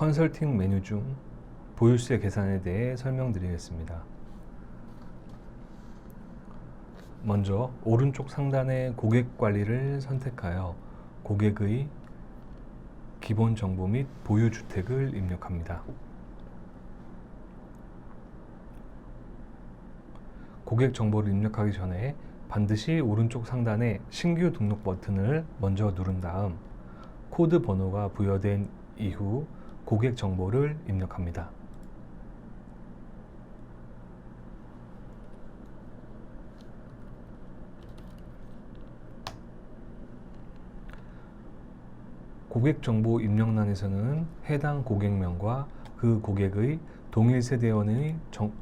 컨설팅 메뉴 중 보유세 계산에 대해 설명드리겠습니다. 먼저 오른쪽 상단의 고객 관리를 선택하여 고객의 기본 정보 및 보유 주택을 입력합니다. 고객 정보를 입력하기 전에 반드시 오른쪽 상단에 신규 등록 버튼을 먼저 누른 다음 코드 번호가 부여된 이후 고객 정보를 입력합니다. 고객 정보 입력란에서는 해당 고객명과 그 고객의 동일 세대원의 정,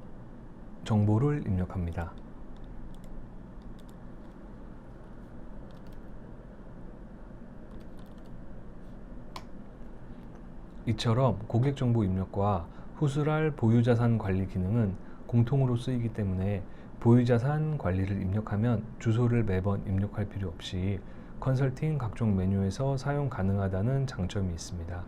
정보를 입력합니다. 이처럼 고객 정보 입력과 후술할 보유자산 관리 기능은 공통으로 쓰이기 때문에 보유자산 관리를 입력하면 주소를 매번 입력할 필요 없이 컨설팅 각종 메뉴에서 사용 가능하다는 장점이 있습니다.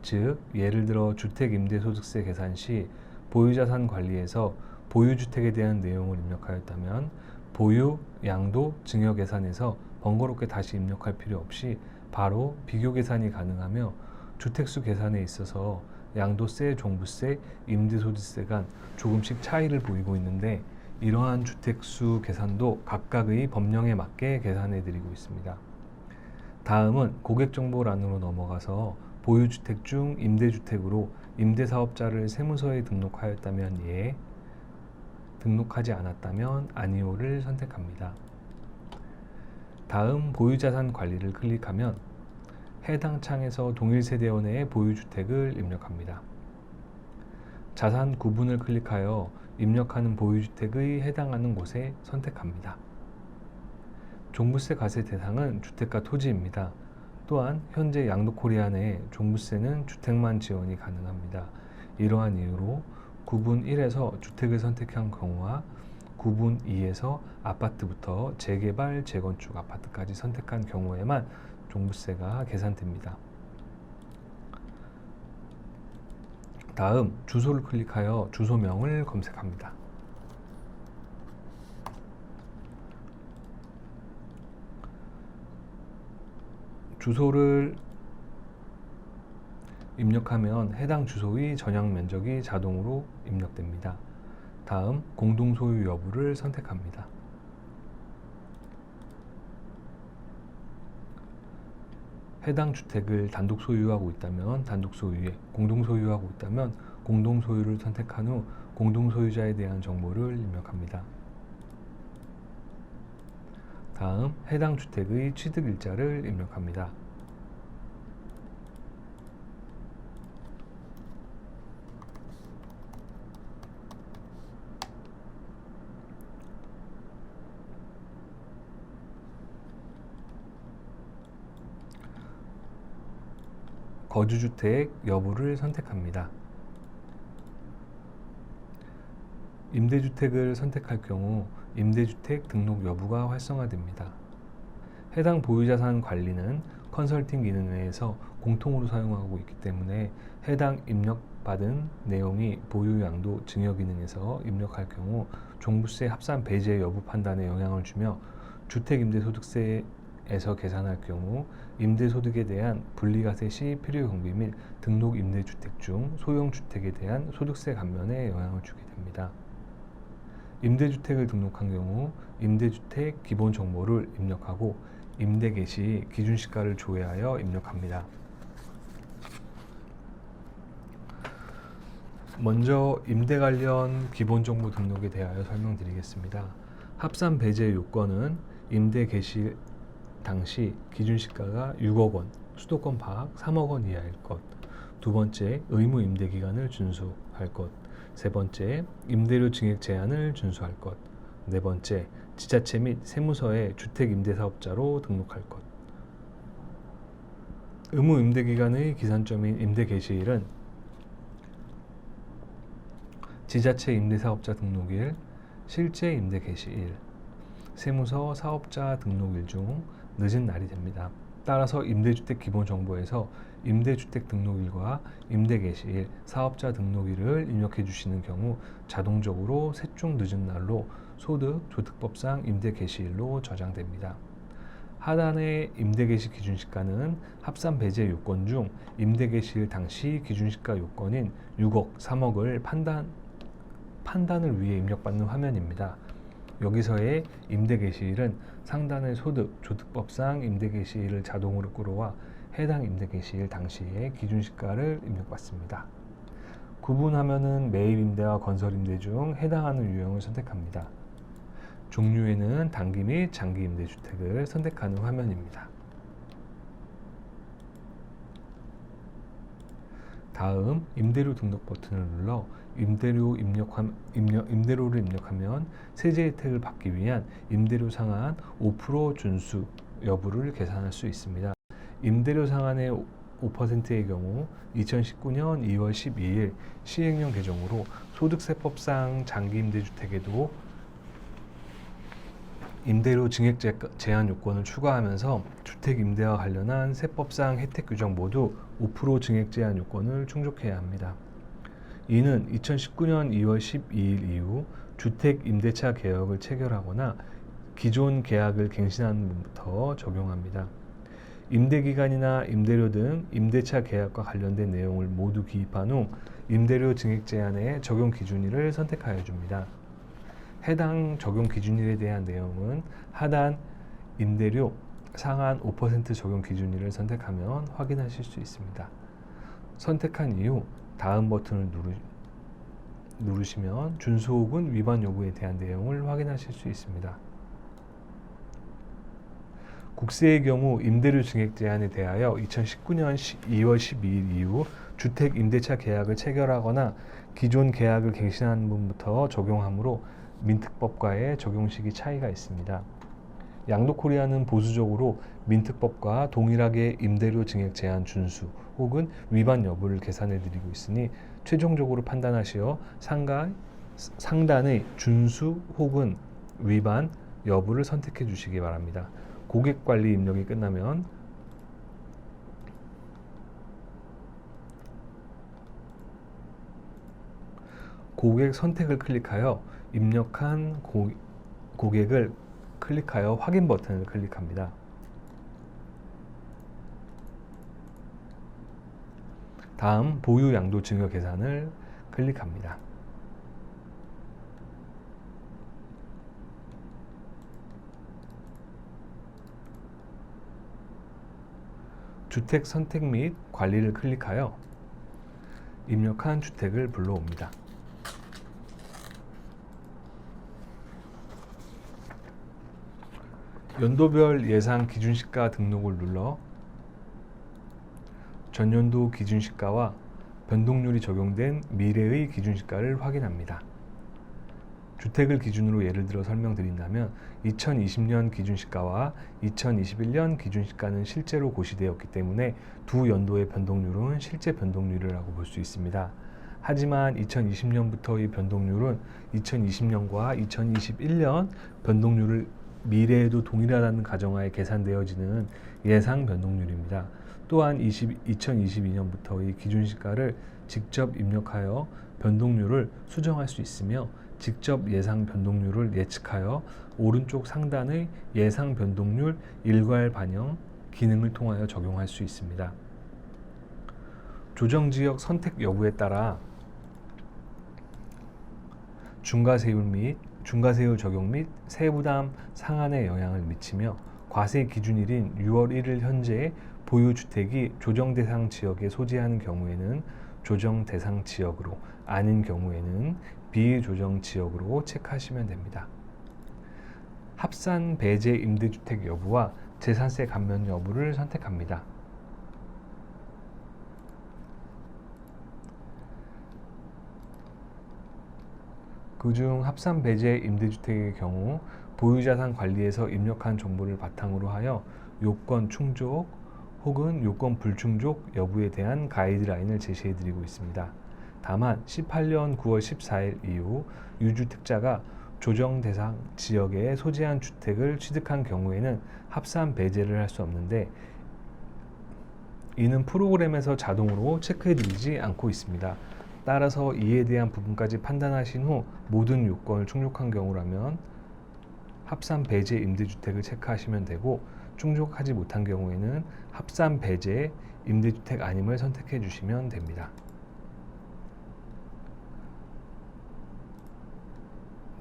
즉, 예를 들어 주택 임대소득세 계산 시 보유자산 관리에서 보유주택에 대한 내용을 입력하였다면 보유, 양도, 증여 계산에서 번거롭게 다시 입력할 필요 없이 바로 비교 계산이 가능하며 주택수 계산에 있어서 양도세, 종부세, 임대소득세 간 조금씩 차이를 보이고 있는데 이러한 주택수 계산도 각각의 법령에 맞게 계산해 드리고 있습니다. 다음은 고객정보란으로 넘어가서 보유주택 중 임대주택으로 임대사업자를 세무서에 등록하였다면 예, 등록하지 않았다면 아니오를 선택합니다. 다음 보유자산 관리를 클릭하면 해당 창에서 동일 세대원 내의 보유주택을 입력합니다. 자산 구분을 클릭하여 입력하는 보유주택의 해당하는 곳에 선택합니다. 종부세 과세 대상은 주택과 토지입니다. 또한 현재 양도코리아 내 종부세는 주택만 지원이 가능합니다. 이러한 이유로 구분 1에서 주택을 선택한 경우와 구분 2에서 아파트부터 재개발, 재건축 아파트까지 선택한 경우에만 종부세가 계산됩니다. 다음 주소를 클릭하여 주소명을 검색합니다. 주소를 입력하면 해당 주소의 전용 면적이 자동으로 입력됩니다. 다음 공동 소유 여부를 선택합니다. 해당 주택을 단독 소유하고 있다면 단독 소유에 공동 소유하고 있다면 공동 소유를 선택한 후 공동 소유자에 대한 정보를 입력합니다. 다음 해당 주택의 취득 일자를 입력합니다. 거주주택 여부를 선택합니다. 임대주택을 선택할 경우 임대주택 등록 여부가 활성화됩니다. 해당 보유자산 관리는 컨설팅 기능 내에서 공통으로 사용하고 있기 때문에 해당 입력받은 내용이 보유양도 증여 기능에서 입력할 경우 종부세 합산 배제 여부 판단에 영향을 주며 주택임대소득세 에서 계산할 경우 임대소득에 대한 분리과세 시 필요 경비 및 등록 임대주택 중 소형주택에 대한 소득세 감면에 영향을 주게 됩니다. 임대주택을 등록한 경우 임대주택 기본 정보를 입력하고 임대 개시 기준시가를 조회하여 입력합니다. 먼저 임대 관련 기본 정보 등록에 대하여 설명드리겠습니다. 합산 배제 요건은 임대 개시 당시 기준 시가가 6억 원, 수도권 파악 3억 원 이하일 것. 두 번째, 의무 임대 기간을 준수할 것. 세 번째, 임대료 증액 제한을 준수할 것. 네 번째, 지자체 및 세무서에 주택 임대 사업자로 등록할 것. 의무 임대 기간의 기산점인 임대 개시일은 지자체 임대 사업자 등록일, 실제 임대 개시일, 세무서 사업자 등록일 중 늦은 날이 됩니다. 따라서 임대주택 기본 정보에서 임대주택 등록일과 임대 개시일, 사업자 등록일을 입력해 주시는 경우 자동적으로 셋 중 늦은 날로 소득, 조특법상 임대 개시일로 저장됩니다. 하단의 임대 개시 기준 시가는 합산 배제 요건 중 임대 개시일 당시 기준 시가 요건인 6억, 3억을 판단, 판단을 위해 입력받는 화면입니다. 여기서의 임대 개시일은 상단의 소득, 조특법상 임대 개시일을 자동으로 끌어와 해당 임대 개시일 당시의 기준 시가를 입력받습니다. 구분하면은 매입 임대와 건설 임대 중 해당하는 유형을 선택합니다. 종류에는 단기 및 장기 임대 주택을 선택하는 화면입니다. 다음 임대료 등록 버튼을 눌러 임대료 입력함, 입력, 임대료를 입력하면 세제 혜택을 받기 위한 임대료 상한 5% 준수 여부를 계산할 수 있습니다. 임대료 상한의 5%의 경우 2019년 2월 12일 시행령 개정으로 소득세법상 장기 임대주택에도 임대료 증액 제- 제한 요건을 추가하면서 주택 임대와 관련한 세법상 혜택 규정 모두 5% 증액 제한 요건을 충족해야 합니다. 이는 2019년 2월 12일 이후 주택 임대차 계약을 체결하거나 기존 계약을 갱신한 분부터 적용합니다. 임대 기간이나 임대료 등 임대차 계약과 관련된 내용을 모두 기입한 후 임대료 증액 제한의 적용 기준일을 선택하여 줍니다. 해당 적용 기준일에 대한 내용은 하단 임대료 상한 5% 적용 기준일을 선택하면 확인하실 수 있습니다. 선택한 이후 다음 버튼을 누르, 누르시면 준수 혹은 위반 여부에 대한 내용을 확인하실 수 있습니다. 국세의 경우 임대료 증액 제한에 대하여 2019년 2월 12일 이후 주택 임대차 계약을 체결하거나 기존 계약을 갱신한 분부터 적용하므로 민특법과의 적용식이 차이가 있습니다. 양도코리아는 보수적으로 민특법과 동일하게 임대료 증액 제한 준수 혹은 위반 여부를 계산해 드리고 있으니 최종적으로 판단하시어 상가, 상단의 준수 혹은 위반 여부를 선택해 주시기 바랍니다. 고객 관리 입력이 끝나면 고객 선택을 클릭하여 입력한 고, 고객을 클릭하여 확인 버튼을 클릭합니다. 다음 보유 양도 증여 계산을 클릭합니다. 주택 선택 및 관리를 클릭하여 입력한 주택을 불러옵니다. 연도별 예상 기준시가 등록을 눌러 전년도 기준시가와 변동률이 적용된 미래의 기준시가를 확인합니다. 주택을 기준으로 예를 들어 설명드린다면 2020년 기준시가와 2021년 기준시가는 실제로 고시되었기 때문에 두 연도의 변동률은 실제 변동률이라고 볼 수 있습니다. 하지만 2020년부터의 변동률은 2020년과 2021년 변동률을 미래에도 동일하다는 가정하에 계산되어지는 예상 변동률입니다. 또한 20, 2022년부터의 기준 시가를 직접 입력하여 변동률을 수정할 수 있으며 직접 예상 변동률을 예측하여 오른쪽 상단의 예상 변동률 일괄 반영 기능을 통하여 적용할 수 있습니다. 조정 지역 선택 여부에 따라 중과 세율 및 중과세율 적용 및 세부담 상한에 영향을 미치며 과세 기준일인 6월 1일 현재 보유 주택이 조정 대상 지역에 소재하는 경우에는 조정 대상 지역으로 아닌 경우에는 비조정 지역으로 체크하시면 됩니다. 합산 배제 임대주택 여부와 재산세 감면 여부를 선택합니다. 그중 합산 배제 임대주택의 경우 보유자산 관리에서 입력한 정보를 바탕으로 하여 요건 충족 혹은 요건 불충족 여부에 대한 가이드라인을 제시해 드리고 있습니다. 다만 18년 9월 14일 이후 유주택자가 조정 대상 지역에 소재한 주택을 취득한 경우에는 합산 배제를 할 수 없는데 이는 프로그램에서 자동으로 체크해 드리지 않고 있습니다. 따라서 이에 대한 부분까지 판단하신 후 모든 요건을 충족한 경우라면 합산 배제 임대주택을 체크하시면 되고 충족하지 못한 경우에는 합산 배제 임대주택 아님을 선택해 주시면 됩니다.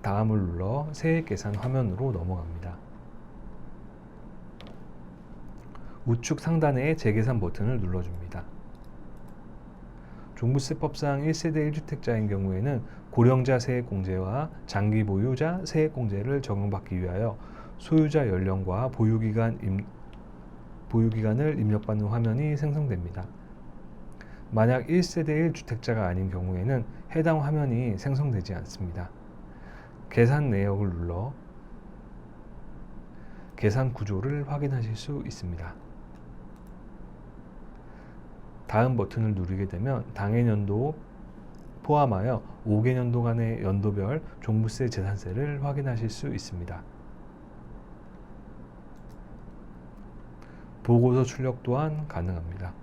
다음을 눌러 세액 계산 화면으로 넘어갑니다. 우측 상단의 재계산 버튼을 눌러줍니다. 종부세법상 1세대 1주택자인 경우에는 고령자 세액공제와 장기 보유자 세액공제를 적용받기 위하여 소유자 연령과 보유기간 임, 보유기간을 입력받는 화면이 생성됩니다. 만약 1세대 1주택자가 아닌 경우에는 해당 화면이 생성되지 않습니다. 계산 내역을 눌러 계산 구조를 확인하실 수 있습니다. 다음 버튼을 누르게 되면 당해년도 포함하여 5개년도간의 연도별 종부세 재산세를 확인하실 수 있습니다. 보고서 출력 또한 가능합니다.